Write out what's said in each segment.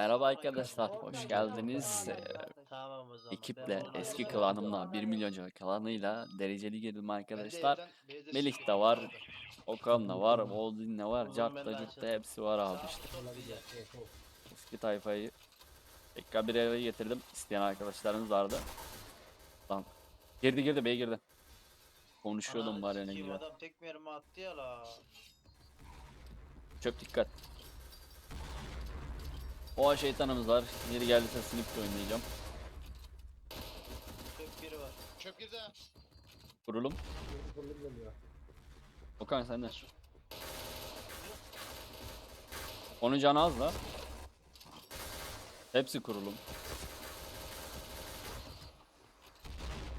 Merhaba arkadaşlar, hoş geldiniz. Ee. Ekiple, eski klanımla, 1 milyoncu klanıyla dereceli girdim arkadaşlar. De Melih B'de de var, Okan da var, Voldin de var, ben da açarım. hepsi var abi işte. Eski tayfayı tekrar bir araya getirdim. İsteyen arkadaşlarımız vardı. Tamam. Girdi girdi, bey girdi. Konuşuyordum yani sikeyim, gibi. Adam tek mermi attı ya la. Çöp dikkat. Oha şeytanımız var. Yeri geldiyse Snip'le oynayacağım. Çöp biri var. Çöp girdi ha. Kurulum. Okan sen de. Onun canı az la. Hepsi kurulum.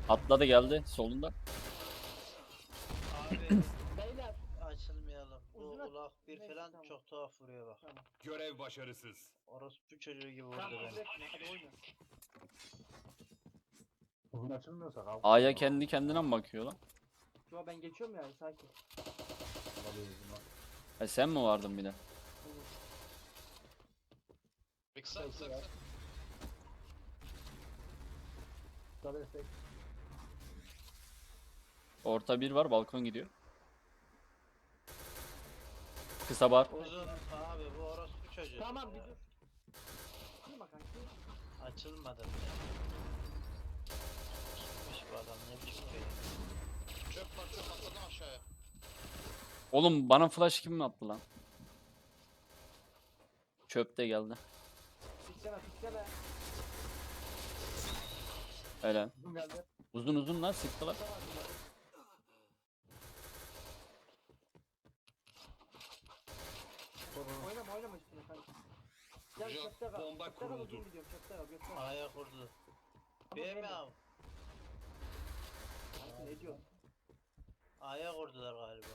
Atladı geldi solunda. Abi. Ulak bir Neyse, falan tamam. çok tuhaf vuruyor bak. Görev başarısız. Orospu çocuğu gibi vurdu tamam beni. üretme hadi oyna. Uzun açılmıyorsa kalk. A'ya kendi kendine mi bakıyor lan? Şu an ben geçiyorum ya sakin. Ha, sen mi vardın bir de? Bir kısa kısa kısa. Orta bir var balkon gidiyor. Kısa bar. Uzun abi bu orospu çocuğu. Tamam bir dur. Açılmadı bile. Çıkmış bu adam ne biçim. Çöp var çöp atladım aşağıya. Oğlum bana flash kim attı lan? Çöpte geldi. Pikleme pikleme. Öyle. Uzun geldi. Uzun uzun lan sıktılar. Tamam bir dur. Oynama oynama üstüne kanki. Hocam, çöpte kal. bomba Çöpte kal kuruldu. uzun gidiyorum çöpte kal göster. Aya kurdu. Benim- abi? Kanki ne diyorsun? Aya kurdular galiba.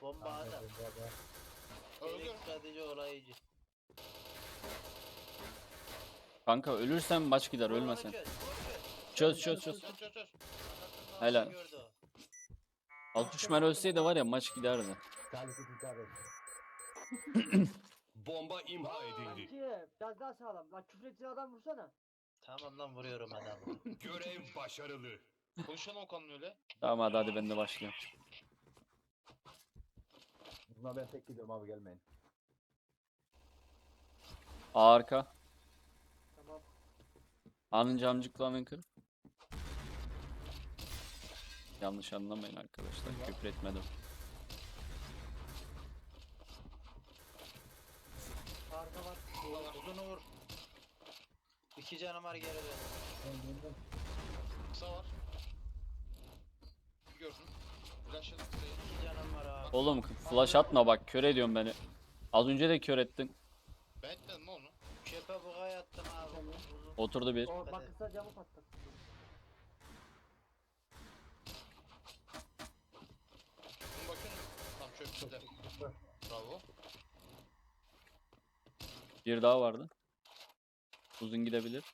Bomba adam. Öldür. Elek sadece olayıcı. Kanka ölürsen maç gider Vur ölmesen. çöz, vur Çöz çöz çöz. Çöz çöz çöz. Anasını Helal. ağzını gördü o. Altuşmer ölseydi var ya maç giderdi. Galip intihar et. Bomba imha edildi. Kanki biraz daha sağlam. Lan küfür ettiğin adam vursana. Tamam lan vuruyorum adamı. Görev başarılı. Konuşalım Okan'la öyle. Tamam hadi hadi ben de başlıyorum. Buna ben tek gidiyorum abi gelmeyin. Arka. Tamam. A'nın camcıklarını kır. Yanlış anlamayın arkadaşlar. Küfür etmedim. Arka var. Uzunu vur. İki canım var geride. Kısa var. Gördün. Flash'ladım kısayı. İki canım var abi. Oğlum flash atma bak kör ediyorsun beni. Az önce de kör ettin. Ben etmedim onu? Çöpe buğay attım abi. Uzun. Oturdu bir. O bak kısa camı patlat. Dur bakın. Tamam çöp içinde. Bravo. Bir daha vardı. Uzun gidebilir.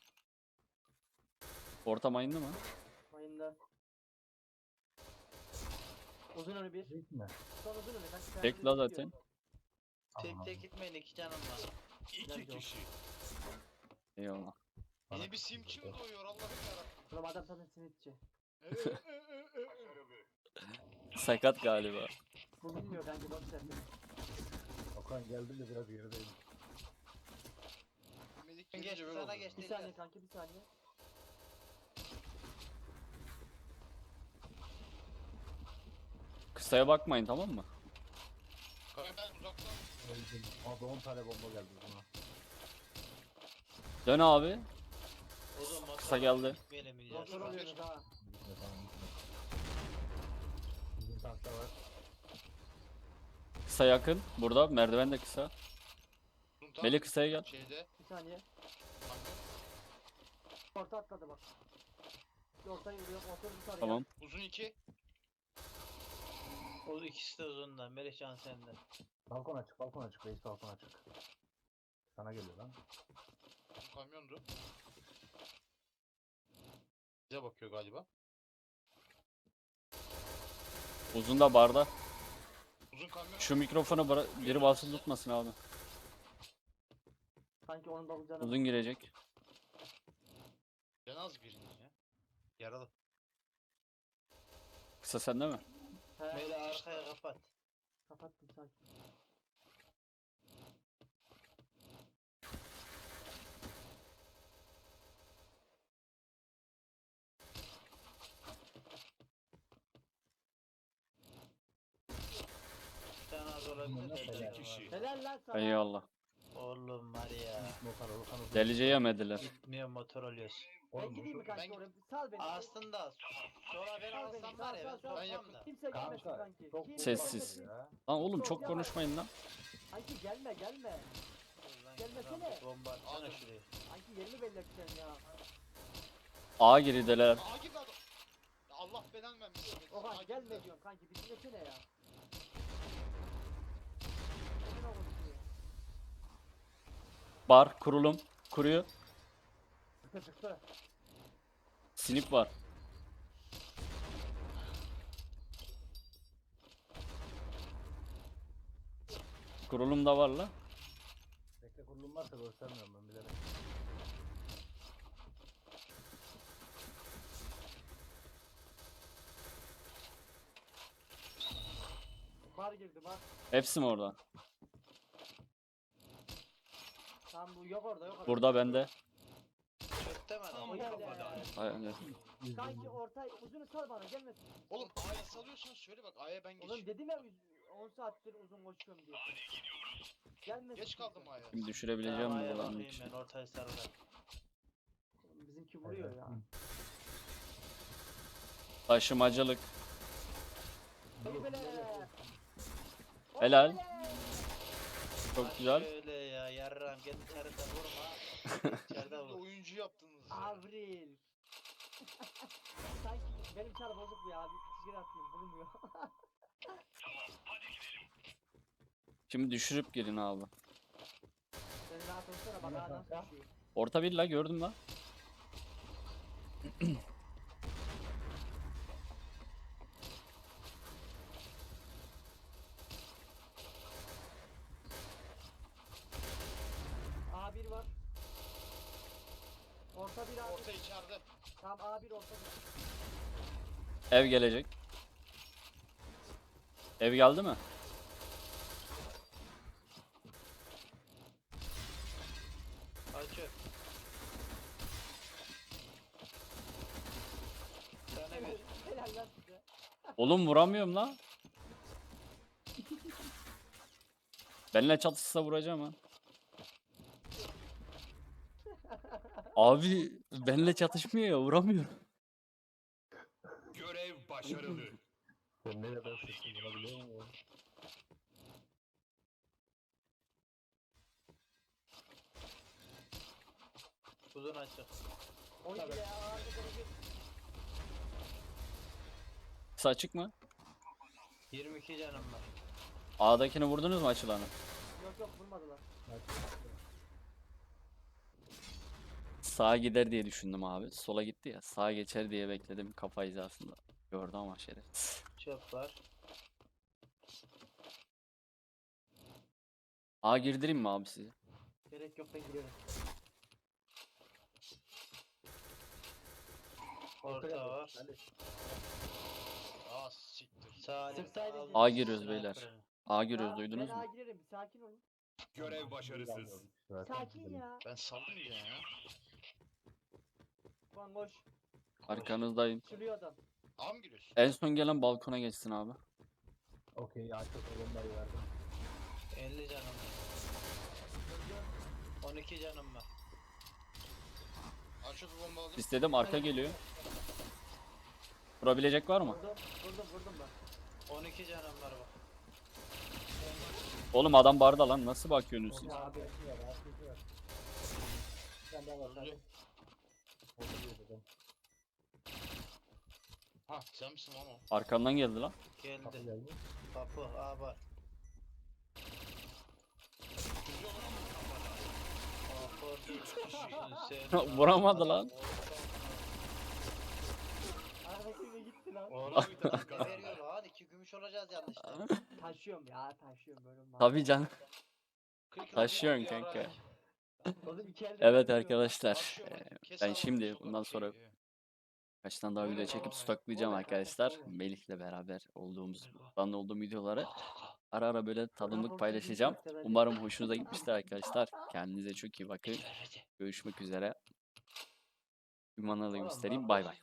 Orta mayınlı mı? Mayında. Uzun önü bir. Son uzun önü. Tek la zaten. Tek tek gitmeyin iki canım var. İki Nerede kişi. Eyvallah. Yeni bir simçi mi doğuyor Allah'ım yarabbim. Ulan adam zaten sinirçi. Sakat galiba. Bu bilmiyor kanki bak sen. Okan geldim de biraz gerideyim. Melik Geç gelince böyle sana oldu. geçti. Bir saniye kanki bir saniye. Kısaya bakmayın tamam mı? Kanka ben uzaktan. Öldüm. Abi 10 tane bomba geldi buna. Dön abi. Kısa geldi. Gitmeyelim iyice. Motor oluyoruz ha. Gitme, tamam, gitme. Bizim tankta var. Kısa yakın. Burada merdiven de kısa. Melih kısaya gel. Şeyde. Saniye. Orta atladı bak. Ortayı vuruyor. Motor bir sarıyor. Tamam. Uzun iki. O ikisi de uzundan. Melihcan sende. Balkon açık, balkon açık. Reis balkon açık. Sana geliyor lan. Kamyondu. Bize bakıyor galiba. Uzun da barda. Uzun kamyon. Şu mikrofonu bıra- biri basılı tutmasın abi. Sanki onun da canı. Uzun girecek. Ben az birinin ya. Yaralı. Kısa sende mi? He, Böyle arkaya kapat. kapattım sanki. Sen az olabilir. Helal lan sana. Eyvallah. Oğlum var ya. Uzun. Delice yemediler. Gitmiyor motor alıyorsun. Ben Oğlum, gideyim mi kanka Ben- oraya? Sal beni. Aslında sonra ben Sal beni. alsam Sal var ya ben sal sal. Ben sorsam da. Kimse gelmesin Kanka, sanki. çok Kimse Sessiz. gelmesin. ya. Lan oğlum Çok konuşmayın lan. Sanki gelme gelme. Gelmesene. Bomba atsana şuraya. Sanki yerini belli edeceksin ya. A girideler. Aa gibi adam. Ya Allah belanı vermesin. Oha gelme diyorum kanki bir dinlesene ya. Bar kurulum. Kuruyor. Sinip var. Kurulum da var la. Bekle kurulum varsa göstermiyorum ben bilerek. Bar girdi bar. Hepsi mi orada? Tamam bu yok orada yok orada. Burada bende. Çöpte mi? Tamam, kafada. Ay, ay. Kanki ortay uzunu sal bana gelmesin. Oğlum A'ya salıyorsan söyle bak A'ya ben Oğlum dedim ya 10 saattir uzun koşuyorum diye. Gelmesin. Geç kaldım A'ya. Şimdi düşürebileceğim mi aya buradan? bakayım ben ortaya sarılar. Bizimki vuruyor ya. Taşımacılık. Helal. Çok güzel. Şöyle ya yarram gel içeride vurma. İçeride vur. oyuncu yaptınız ya. Avril. Sanki benim çar bozuk bu ya. Bir sigara atayım bulunmuyor. Şimdi düşürüp girin abi. Sen rahat olsana ha nasıl düşüyor. Orta bir la gördüm lan. A1 var. Orta bir A1. Orta içeride. Tamam A1 orta bir. Ev gelecek. Ev geldi mi? Açı. Tane Helal, bir. helal lan size. Oğlum vuramıyorum lan. Benimle çatışsa vuracağım ha. Abi benimle çatışmıyor ya vuramıyorum. Görev başarılı. Sen ne kadar sıksın bulabiliyor musun? Uzun açı. 12 ya A1 derece. Kısa açık mı? 22 canım var. A'dakini vurdunuz mu açılanı? Yok yok vurmadılar. Sağa gider diye düşündüm abi. Sola gitti ya. Sağa geçer diye bekledim kafa hizasında. Gördü ama şerefsiz. Çöp var. A girdireyim mi abi sizi? Gerek yok ben giriyorum. Orta var. Aa siktir. Sağ. A giriyoruz beyler. A giriyoruz Aa, duydunuz Ben A mu? girerim bir sakin olun. Görev başarısız. Sakin ya. Ben saldım ya. Lan koş. Arkanızdayım. Sürüyor adam. A mı giriyorsun? En son gelen balkona geçsin abi. Okey açık bombayı verdim. 50 canım var. 12 canım var. Bir bomba alayım. İstedim arka geliyor. Vurabilecek var mı? Vurdum vurdum vurdum ben. 12 canım var bak. Oğlum adam barda lan nasıl bakıyorsunuz siz? Abi abi var. Sen de bak hadi. Bir adam. Ha sen misin lan o? Arkandan geldi lan. Kapı Geldi. geldi. Kapı A var. Vuramadı lan. Arkasıyla gitti lan. Oğlum ne veriyor lan? İki gümüş olacağız yanlışlıkla. Taşıyorum ya taşıyorum böyle. Tabii canım. Kırk yıl Taşıyorsun bir ara- kanka. Evet arkadaşlar. Ben şimdi bundan sonra kaçtan daha video çekip stoklayacağım arkadaşlar. Melih'le beraber olduğumuz, ben olduğum videoları ara ara böyle tadımlık paylaşacağım. Umarım hoşunuza gitmiştir arkadaşlar. Kendinize çok iyi bakın. Görüşmek üzere. Ünvanı da göstereyim. Bay bay.